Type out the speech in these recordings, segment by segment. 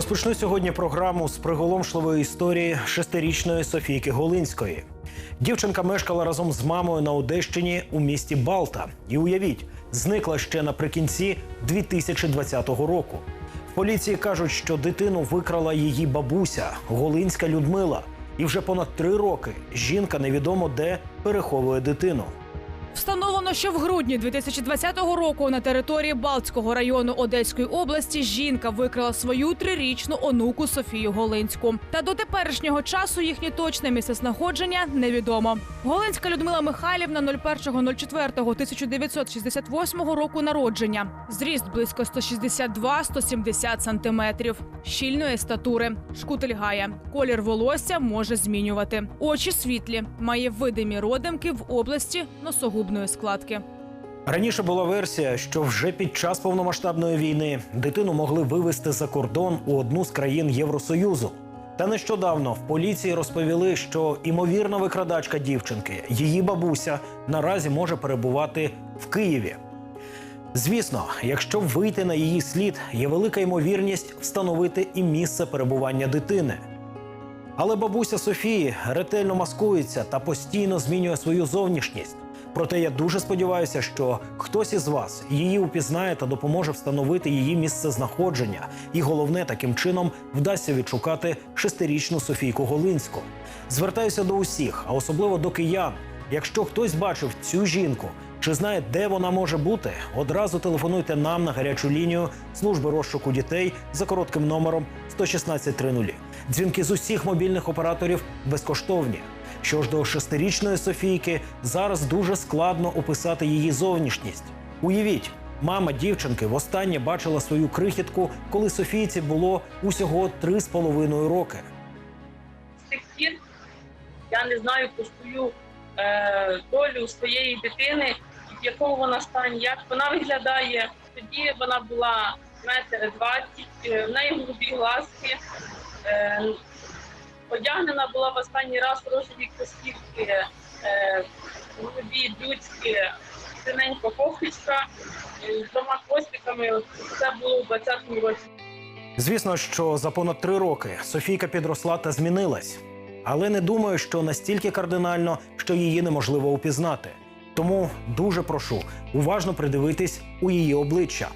Розпочну сьогодні програму з приголомшливої історії шестирічної Софійки Голинської. Дівчинка мешкала разом з мамою на Одещині у місті Балта. І уявіть, зникла ще наприкінці 2020 року. В поліції кажуть, що дитину викрала її бабуся Голинська Людмила. І вже понад три роки жінка невідомо де переховує дитину. Встановлено, що в грудні 2020 року на території Балтського району Одеської області жінка викрала свою трирічну онуку Софію Голинську. Та до теперішнього часу їхнє точне місцезнаходження невідомо. Голинська Людмила Михайлівна 01.04.1968 року народження. Зріст близько 162-170 сантиметрів. Щільної статури. Шкутильгає. Колір волосся може змінювати. Очі світлі. Має видимі родимки в області носогубної складки. Раніше була версія, що вже під час повномасштабної війни дитину могли вивезти за кордон у одну з країн Євросоюзу. Та нещодавно в поліції розповіли, що імовірна викрадачка дівчинки, її бабуся, наразі може перебувати в Києві. Звісно, якщо вийти на її слід, є велика ймовірність встановити і місце перебування дитини. Але бабуся Софії ретельно маскується та постійно змінює свою зовнішність. Проте я дуже сподіваюся, що хтось із вас її упізнає та допоможе встановити її місце знаходження. І головне, таким чином вдасться відшукати шестирічну Софійку Голинську. Звертаюся до усіх, а особливо до киян. Якщо хтось бачив цю жінку чи знає, де вона може бути, одразу телефонуйте нам на гарячу лінію служби розшуку дітей за коротким номером 11630. Дзвінки з усіх мобільних операторів безкоштовні. Що ж до шестирічної Софійки, зараз дуже складно описати її зовнішність. Уявіть, мама дівчинки востаннє бачила свою крихітку, коли Софійці було усього три з половиною роки. з тих я не знаю про свою е, долю своєї дитини, в якому вона стані, як вона виглядає. Тоді вона була метр двадцять, е, в неї голубі глазки. Е, одягнена була в останній раз в рожеві костівки, е, голубі людські, синенька кофточка е, з двома хвостиками. Це було у 20-му році. Звісно, що за понад три роки Софійка підросла та змінилась, але не думаю, що настільки кардинально, що її неможливо упізнати. Тому дуже прошу уважно придивитись у її обличчя.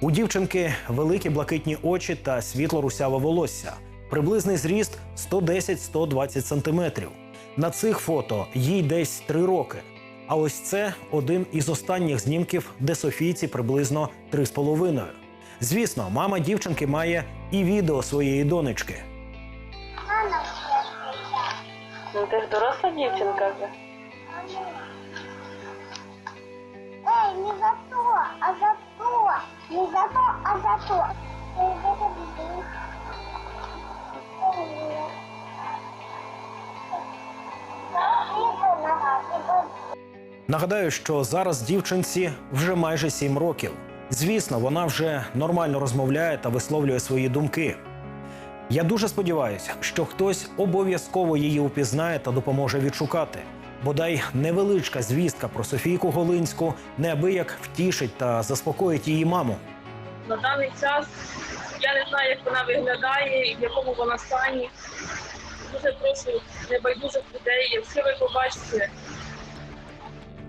У дівчинки великі блакитні очі та світло русяве волосся, приблизний зріст 110-120 сантиметрів. На цих фото їй десь три роки. А ось це один із останніх знімків, де Софійці приблизно три з половиною. Звісно, мама дівчинки має і відео своєї донечки. Ну ти ж доросла дівчинка вже. Эй, не за то, а за то. Не за то, а за то. Нагадаю, що зараз дівчинці вже майже сім років. Звісно, вона вже нормально розмовляє та висловлює свої думки. Я дуже сподіваюся, що хтось обов'язково її упізнає та допоможе відшукати. Бодай невеличка звістка про Софійку Голинську неабияк втішить та заспокоїть її маму. На даний час я не знаю, як вона виглядає і в якому вона стані. Дуже прошу небайдужих людей, якщо ви побачите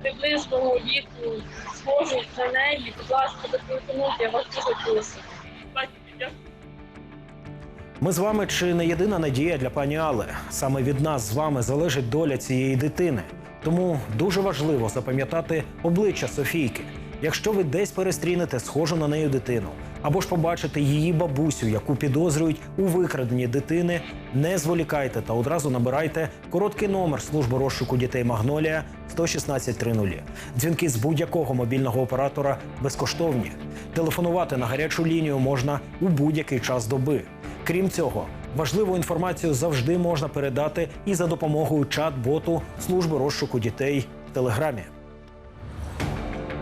приблизного віку, схожу на неї, будь ласка, зателефонуйте, я вас дуже прошу. Ми з вами чи не єдина надія для пані Але. Саме від нас з вами залежить доля цієї дитини. Тому дуже важливо запам'ятати обличчя Софійки. Якщо ви десь перестрінете схожу на неї дитину, або ж побачите її бабусю, яку підозрюють у викраденні дитини, не зволікайте та одразу набирайте короткий номер служби розшуку дітей Магнолія 11630. Дзвінки з будь-якого мобільного оператора безкоштовні. Телефонувати на гарячу лінію можна у будь-який час доби. Крім цього, важливу інформацію завжди можна передати і за допомогою чат-боту служби розшуку дітей в Телеграмі.